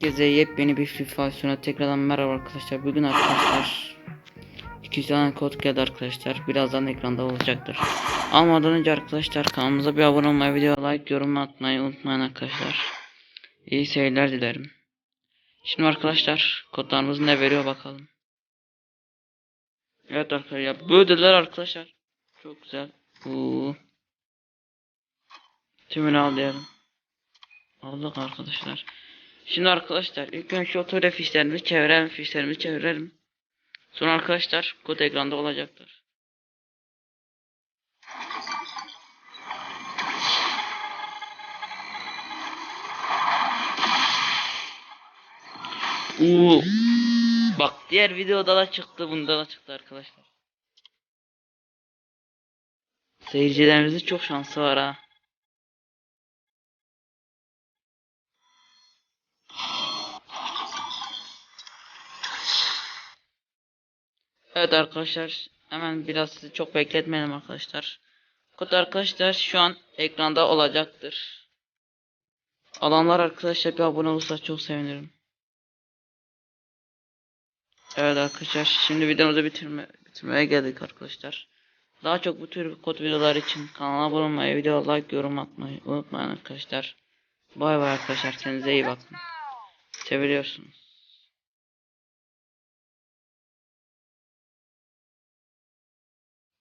Herkese yepyeni bir FIFA Suna tekrardan merhaba arkadaşlar. Bugün arkadaşlar 200 tane kod geldi arkadaşlar. Birazdan ekranda olacaktır. Almadan önce arkadaşlar kanalımıza bir abone olmayı, video like, yorum atmayı unutmayın arkadaşlar. İyi seyirler dilerim. Şimdi arkadaşlar kodlarımız ne veriyor bakalım. Evet arkadaşlar ya böyleler arkadaşlar. Çok güzel. Uuu. Tümünü al diyelim. Aldık arkadaşlar. Şimdi arkadaşlar ilk önce otobüs fişlerimizi çevirelim, fişlerimizi çevirelim. Sonra arkadaşlar kod ekranda olacaktır. Uuu. Bak diğer videoda da çıktı, bunda da çıktı arkadaşlar. Seyircilerimizin çok şansı var ha. Evet arkadaşlar hemen biraz sizi çok bekletmeyelim arkadaşlar. Kod arkadaşlar şu an ekranda olacaktır. Alanlar arkadaşlar bir abone olursa çok sevinirim. Evet arkadaşlar şimdi videomuzu bitirme, bitirmeye geldik arkadaşlar. Daha çok bu tür kod videolar için kanala abone olmayı, video like, yorum atmayı unutmayın arkadaşlar. Bay bay arkadaşlar kendinize iyi bakın. Seviyorsunuz.